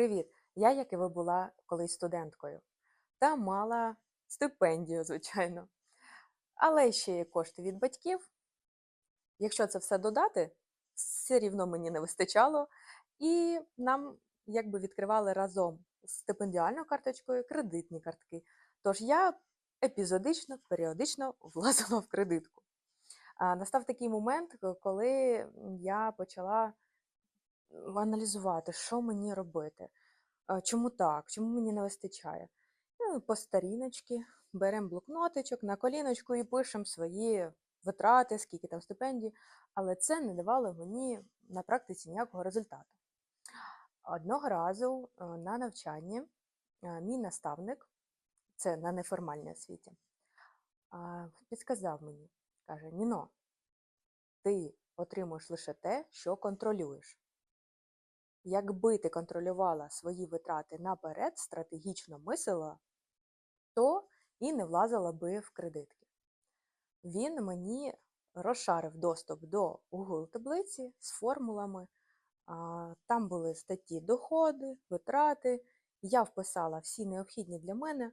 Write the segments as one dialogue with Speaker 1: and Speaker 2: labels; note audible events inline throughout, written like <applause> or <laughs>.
Speaker 1: Привіт! Я, як і ви була колись студенткою, та мала стипендію, звичайно. Але ще є кошти від батьків. Якщо це все додати, все рівно мені не вистачало. І нам якби відкривали разом з стипендіальною карточкою кредитні картки. Тож я епізодично, періодично <laughs> влазила в кредитку. А, настав такий момент, коли я почала аналізувати, що мені робити. Чому так? Чому мені не вистачає? Ну, по старіночки беремо блокнотичок на коліночку і пишемо свої витрати, скільки там стипендій, але це не давало мені на практиці ніякого результату. Одного разу е, на навчанні е, мій наставник, це на неформальній освіті, а, підсказав мені, каже: Ніно, ти отримуєш лише те, що контролюєш. Якби ти контролювала свої витрати наперед, стратегічно мислила, то і не влазила би в кредитки. Він мені розшарив доступ до Google таблиці з формулами. Там були статті доходи, витрати. Я вписала всі необхідні для мене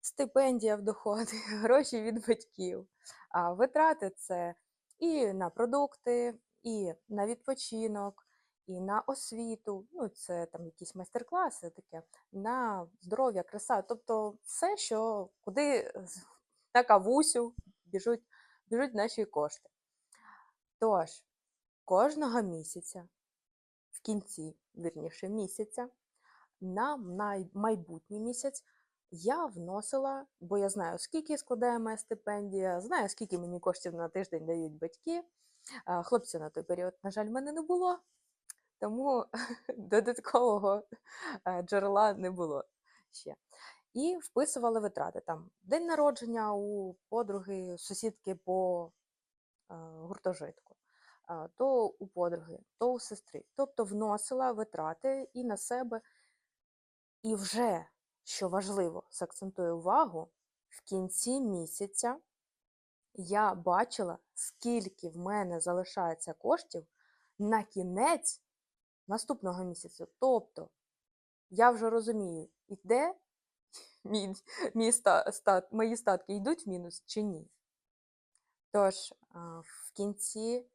Speaker 1: стипендія в доходи, <laughs> гроші від батьків. А витрати це і на продукти, і на відпочинок, і на освіту. Ну, це там якісь майстер-класи таке, на здоров'я, краса. Тобто все, що куди з- на кавусю біжуть, біжуть наші кошти. Тож, кожного місяця, в кінці, вірніше, місяця, на майбутній місяць я вносила, бо я знаю, скільки складає моя стипендія, знаю, скільки мені коштів на тиждень дають батьки. А, Хлопців на той період, на жаль, в мене не було, тому <laughs> додаткового е, джерела не було ще. І вписували витрати. Там день народження у подруги, сусідки по е, гуртожитку, то у подруги, то у сестри. Тобто вносила витрати і на себе, і вже, що важливо, закцентую увагу, в кінці місяця я бачила, скільки в мене залишається коштів на кінець наступного місяця. Тобто, я вже розумію, іде <laughs> мій, мій ста, стат, мої статки йдуть в мінус чи ні. Тож, в кінці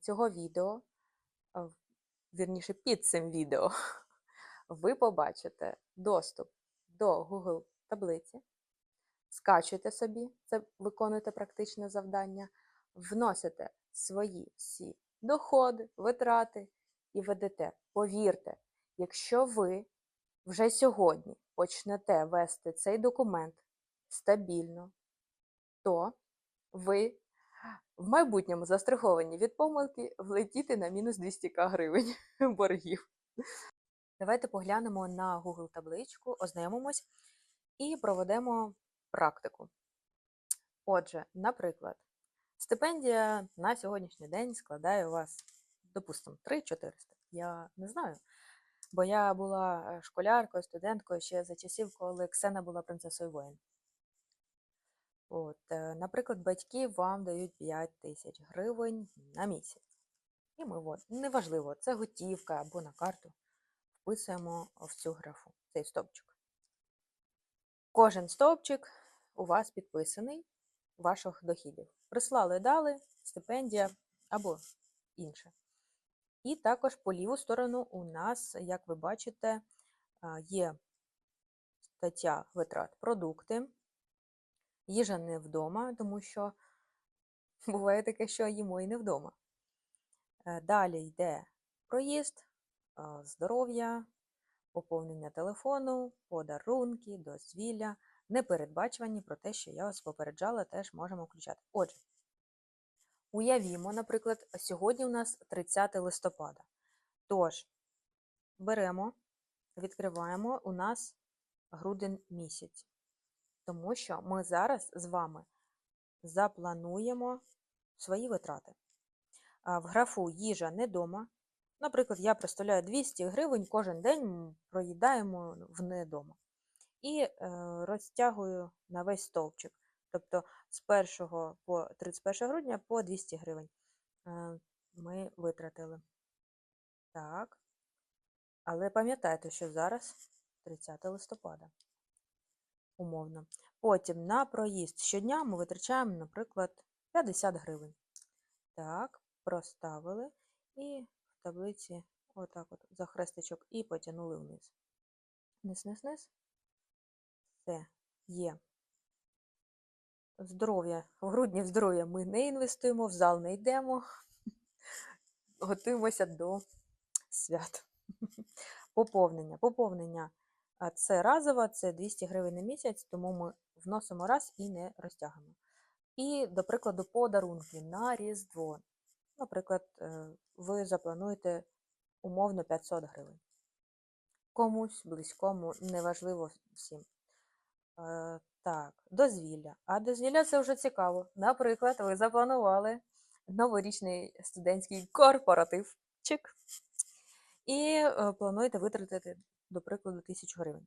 Speaker 1: цього відео, вірніше під цим відео, <laughs> ви побачите доступ до Google таблиці, скачуєте собі, це виконуєте практичне завдання, вносите свої всі доходи, витрати і ведете. Повірте, якщо ви вже сьогодні почнете вести цей документ стабільно, то ви в майбутньому застраховані від помилки влетіти на мінус 200к гривень <laughs> боргів. Давайте поглянемо на Google табличку, ознайомимось і проведемо практику. Отже, наприклад, стипендія на сьогоднішній день складає у вас, допустимо, 3400. Я не знаю, бо я була е, школяркою, студенткою ще за часів, коли Ксена була принцесою воїн. От, е, наприклад, батьки вам дають 5 тисяч гривень на місяць. І ми, от, неважливо, це готівка або на карту, вписуємо в цю графу, цей стовпчик. Кожен стовпчик у вас підписаний ваших доходів. Прислали, дали, стипендія або інше. І також по ліву сторону у нас, як ви бачите, є стаття витрат продукти. Їжа не вдома, тому що <laughs> буває таке, що їмо і не вдома. Е, Далі йде проїзд, здоров'я, поповнення телефону, подарунки, дозвілля, непередбачувані про те, що я вас попереджала, теж можемо включати. Отже, уявімо, наприклад, сьогодні у нас 30 листопада. Тож, беремо, відкриваємо у нас грудень місяць, тому що ми зараз з вами заплануємо свої витрати. В графу їжа не дома. Наприклад, я представляю 200 гривень кожен день проїдаємо в не дома. І е, розтягую на весь стовпчик. Тобто з 1 по 31 грудня по 200 гривень е, ми витратили. Так. Але пам'ятайте, що зараз 30 листопада. Умовно. Потім на проїзд щодня ми витрачаємо, наприклад, 50 гривень. Так, проставили і в таблиці отак от за хрестичок і потягнули вниз. Низ, низ, низ. Все є. Здоров'я. В грудні в здоров'я ми не інвестуємо, в зал не йдемо. <laughs> Готуємося до свят. <laughs> Поповнення. Поповнення це разово, це 200 гривень на місяць, тому ми вносимо раз і не розтягуємо. І, до прикладу, подарунки на Різдво. Наприклад, е, ви заплануєте умовно 500 гривень. Комусь близькому, неважливо всім. Е, Так, дозвілля. А дозвілля це вже цікаво. Наприклад, ви запланували новорічний студентський корпоратив. Чик. І е, плануєте витратити, до прикладу, 1000 гривень.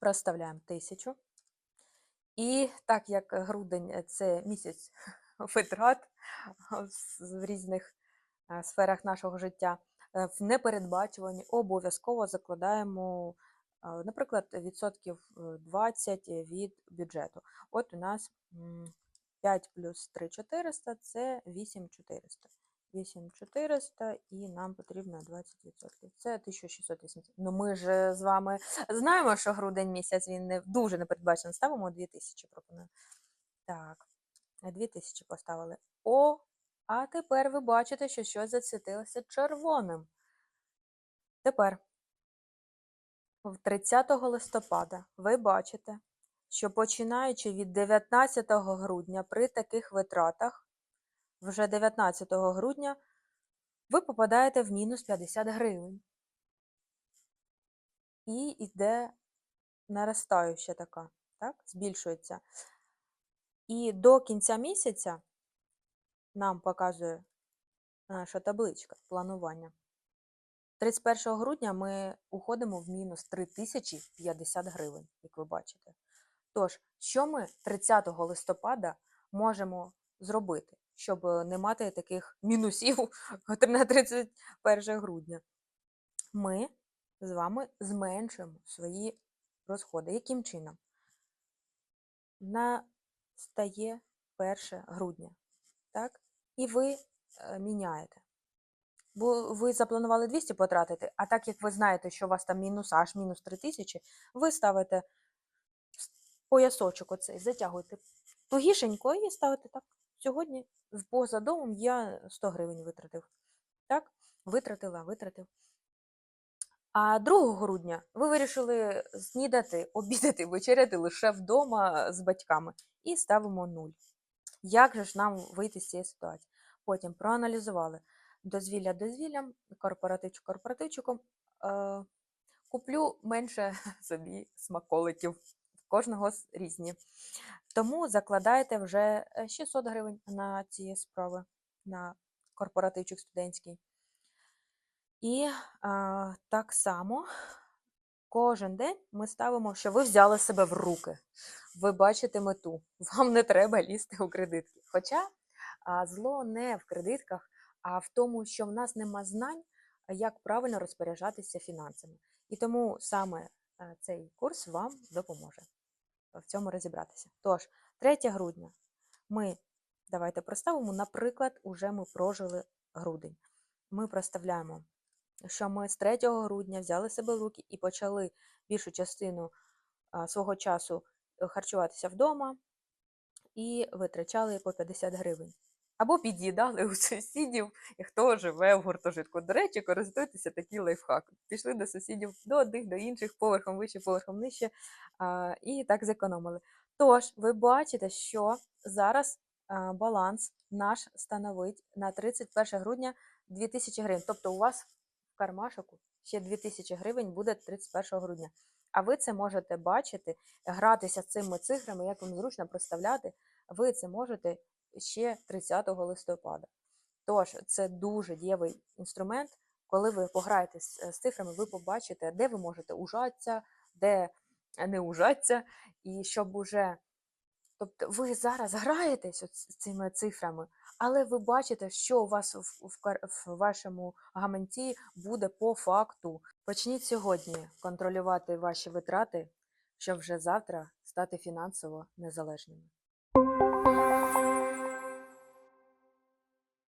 Speaker 1: Проставляємо 1000. І так як грудень це місяць <laughs> витрат в різних е, сферах нашого життя, в непередбачуванні обов'язково закладаємо, наприклад, відсотків е, 20 від бюджету. От у нас 5 плюс 3 400 – це 8400. 8400 і нам потрібно 20%. Це 1680. Ну ми ж з вами знаємо, що грудень місяць він не дуже непередбачений. Ставимо 2000, пропоную. Так, 2000 поставили. О, а тепер ви бачите, що щось зацвітилося червоним. Тепер, в 30 листопада, ви бачите, що починаючи від 19 грудня при таких витратах, вже 19 грудня ви попадаєте в мінус 50 гривень. І йде наростаюча така, так? збільшується. І до кінця місяця нам показує наша табличка планування. 31 грудня ми уходимо в мінус 3050 гривень, як ви бачите. Тож, що ми 30 листопада можемо зробити, щоб е, не мати таких мінусів <laughs> на 31 грудня? Ми з вами зменшуємо свої розходи. Яким чином? Настає 1 грудня, так? І ви е, міняєте. Бо ви запланували 200 потратити, а так як ви знаєте, що у вас там мінус аж мінус 3000, ви ставите поясочок оцей, затягуєте тугішенько і ставите так. Сьогодні поза домом я 100 гривень витратив. Так, витратила, витратив. А 2 грудня ви вирішили снідати, обідати, вечеряти лише вдома з батьками і ставимо 0. Як же ж нам вийти з цієї ситуації? Потім проаналізували дозвілля дозвіллям, корпоративчик корпоративчиком. Е, куплю менше <laughs> собі смаколиків. Кожного різні. Тому закладаєте вже е, 600 гривень на ці справи, на корпоративчик студентський. І а, так само кожен день ми ставимо, що ви взяли себе в руки. Ви бачите мету. <laughs> Вам не треба лізти у кредитки. Хоча а, зло не в кредитках, а в тому, що в нас нема знань, як правильно розпоряджатися фінансами. І тому саме е, цей курс вам допоможе в цьому розібратися. Тож, 3 грудня ми давайте проставимо, наприклад, уже ми прожили грудень. Ми проставляємо, що ми з 3 грудня взяли себе руки і почали більшу частину свого часу е, харчуватися вдома і витрачали по 50 гривень. Або під'їдали <laughs> у сусідів, хто живе в гуртожитку. До речі, користуйтеся такий лайфхак. Пішли до сусідів до одних, до інших, поверхом вище, поверхом нижче, а, і так зекономили. Тож, ви бачите, що зараз а, баланс наш становить на 31 грудня 2000 гривень. Тобто у вас в кармашику ще 2000 гривень буде 31 грудня. А ви це можете бачити, гратися цими цифрами, як вам зручно представляти. Ви це можете ще 30 листопада. Тож, це дуже дієвий інструмент. Коли ви пограєте з, з цифрами, ви побачите, де ви можете ужатися, де не ужатися, і щоб уже Тобто ви зараз граєтесь з цими цифрами, але ви бачите, що у вас в, в, в вашому гаманці буде по факту. Почніть сьогодні контролювати ваші витрати, щоб вже завтра стати фінансово незалежними.